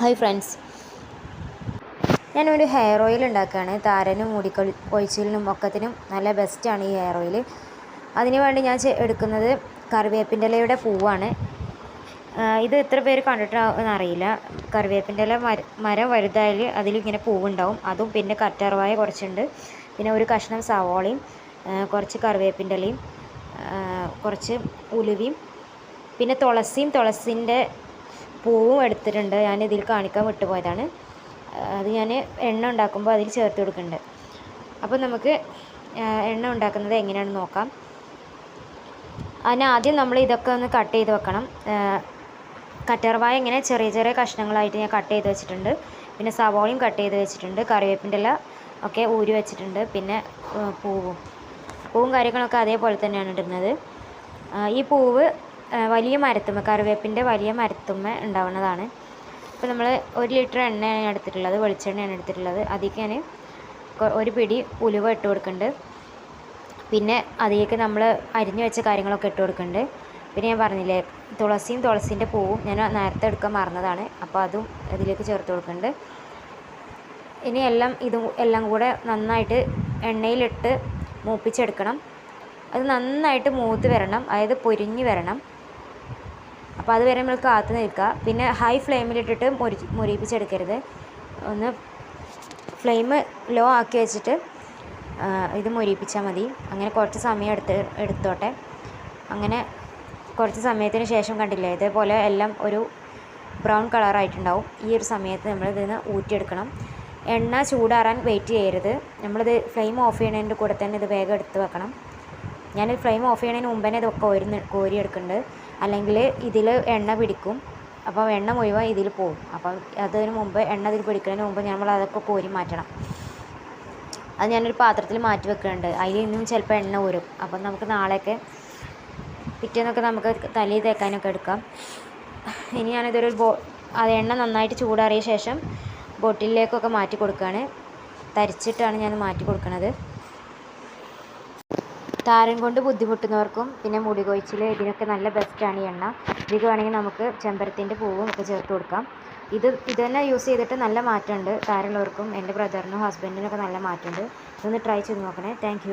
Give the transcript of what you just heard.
Hi friends ഞാനൊരു hair oil ഉണ്ടാക്കുകയാണ്. താരനും മുടി ഒഴിച്ചിലിനും ഒക്കത്തിനും നല്ല ബെസ്റ്റാണ് ഈ ഹെയർ ഓയിൽ അതിന് വേണ്ടി ഞാൻ എടുക്കുന്നത് കറിവേപ്പിന്റെ ഇലയുടെ പൂവാണ്. ഇത് എത്ര പേര് കണ്ടിട്ടാണെന്ന് അറിയില്ല. കറിവേപ്പിന്റെ ഇല മര മരം വലുതായാൽ അതിലിങ്ങനെ പൂവുണ്ടാവും. അതും പിന്നെ കറ്റാർവായ കുറച്ചുണ്ട്. പിന്നെ ഒരു കഷ്ണം സവോളയും കുറച്ച് കറിവേപ്പിന്റെ ഇലയും കുറച്ച് ഉലുവയും പിന്നെ തുളസിയും തുളസിന്റെ പൂവും എടുത്തിട്ടുണ്ട്. ഞാൻ ഇതിൽ കാണിക്കാൻ വിട്ടുപോയതാണ്. അത് ഞാൻ എണ്ണ ഉണ്ടാക്കുമ്പോൾ അതിൽ ചേർത്ത് കൊടുക്കുന്നുണ്ട്. അപ്പോൾ നമുക്ക് എണ്ണ ഉണ്ടാക്കുന്നത് എങ്ങനെയാണെന്ന് നോക്കാം. അതിന് ആദ്യം നമ്മൾ ഇതൊക്കെ ഒന്ന് കട്ട് ചെയ്ത് വെക്കണം. കറ്റർവായ ഇങ്ങനെ ചെറിയ ചെറിയ കഷ്ണങ്ങളായിട്ട് ഞാൻ കട്ട് ചെയ്ത് വെച്ചിട്ടുണ്ട്. പിന്നെ സവോളയും കട്ട് ചെയ്ത് വെച്ചിട്ടുണ്ട്. കറിവേപ്പിന്റെ ഇല ഒക്കെ ഊരി വെച്ചിട്ടുണ്ട്. പിന്നെ പൂവും. പൂവും കാര്യങ്ങളൊക്കെ അതേപോലെ തന്നെയാണ് ഇടുന്നത്. ഈ പൂവ് വലിയ മരത്തുമ്മ കറിവേപ്പിന്റെ വലിയ മരത്തുമ്മ ഉണ്ടാവുന്നതാണ്. അപ്പോൾ നമ്മൾ ഒരു ലിറ്റർ എണ്ണയാണ് എടുത്തിട്ടുള്ളത് വെളിച്ചെണ്ണയാണ് എടുത്തിട്ടുള്ളത്. അതിലേക്ക് ഞാൻ ഒരു പിടി ഉലുവ ഇട്ട് കൊടുക്കുന്നുണ്ട്. പിന്നെ അതിലേക്ക് നമ്മൾ അരിഞ്ഞു വെച്ച കാര്യങ്ങളൊക്കെ ഇട്ട് കൊടുക്കുന്നുണ്ട്. പിന്നെ ഞാൻ പറഞ്ഞില്ലേ തുളസിയും തുളസിന്റെ പൂവും ഞാൻ നേരത്തെ എടുക്കാൻ മറന്നതാണ്. അപ്പോൾ അതും അതിലേക്ക് ചേർത്ത് കൊടുക്കുന്നുണ്ട്. ഇനി എല്ലാം ഇതും എല്ലാം കൂടെ നന്നായിട്ട് എണ്ണയിലിട്ട് മൂപ്പിച്ചെടുക്കണം. അത് നന്നായിട്ട് മൂത്ത് വരണം അതായത് പൊരിഞ്ഞ് വരണം. അപ്പോൾ അത് വരെ നമ്മൾ കാത്തു നിൽക്കുക. പിന്നെ ഹൈ ഫ്ലെയിമിലിട്ടിട്ട് മുരി മുരിപ്പിച്ചെടുക്കരുത്. ഒന്ന് ഫ്ലെയിം ലോ ആക്കി വെച്ചിട്ട് ഇത് മൊരിപ്പിച്ചാൽ മതി. അങ്ങനെ കുറച്ച് സമയം എടുത്ത് എടുത്തോട്ടെ. അങ്ങനെ കുറച്ച് സമയത്തിന് ശേഷം കണ്ടില്ലേ ഇതേപോലെ എല്ലാം ഒരു ബ്രൗൺ കളറായിട്ടുണ്ടാവും ഈ ഒരു സമയത്ത് നമ്മൾ ഇതിന് ഊറ്റിയെടുക്കണം. എണ്ണ ചൂടാറാൻ വെയിറ്റ് ചെയ്യരുത്. നമ്മളിത് ഫ്ലെയിം ഓഫ് ചെയ്യണതിന്റെ കൂടെ തന്നെ ഇത് വേഗം എടുത്ത് വെക്കണം. ഞാൻ ഫ്ലെയിം ഓഫ് ചെയ്യണതിന് മുമ്പ് തന്നെ ഇതൊക്കെ കോരി കോരി എടുക്കുന്നുണ്ട് അല്ലെങ്കിൽ ഇതിൽ എണ്ണ പിടിക്കും. അപ്പോൾ എണ്ണ മുഴുവൻ ഇതിൽ പോകും. അപ്പം അതിന് മുമ്പ് എണ്ണ ഇതിൽ പിടിക്കുന്നതിന് മുമ്പ് നമ്മൾ അതൊക്കെ കോരി മാറ്റണം. അത് ഞാനൊരു പാത്രത്തിൽ മാറ്റി വെക്കുന്നുണ്ട്. അതിൽ നിന്നും ചിലപ്പോൾ എണ്ണ ഊരും. അപ്പം നമുക്ക് നാളെയൊക്കെ പിറ്റേന്നൊക്കെ നമുക്ക് തലയിൽ തേക്കാനൊക്കെ എടുക്കാം. ഇനി ഞാനിതൊരു ബോ അത് എണ്ണ നന്നായിട്ട് ചൂടാറിയ ശേഷം ബോട്ടിലിലേക്കൊക്കെ മാറ്റി കൊടുക്കുകയാണ്. തരിച്ചിട്ടാണ് ഞാൻ മാറ്റി കൊടുക്കുന്നത് താരൻ കൊണ്ട് ബുദ്ധിമുട്ടുന്നവർക്കും പിന്നെ മുടി കൊഴിച്ചിൽ ഇതിനൊക്കെ നല്ല ബെസ്റ്റാണ് ഈ എണ്ണ. ഇതിലേക്ക് വേണമെങ്കിൽ നമുക്ക് ചെമ്പരത്തിന്റെ പൂവും ഒക്കെ ചേർത്ത് കൊടുക്കാം. ഇത് ഇത് തന്നെ യൂസ് ചെയ്തിട്ട് നല്ല മാറ്റമുണ്ട്. താരമുള്ളവർക്കും എന്റെ ബ്രദറിനും ഹസ്ബൻഡിനൊക്കെ നല്ല മാറ്റമുണ്ട്. ഇതൊന്ന് ട്രൈ ചെയ്ത് നോക്കണേ. താങ്ക്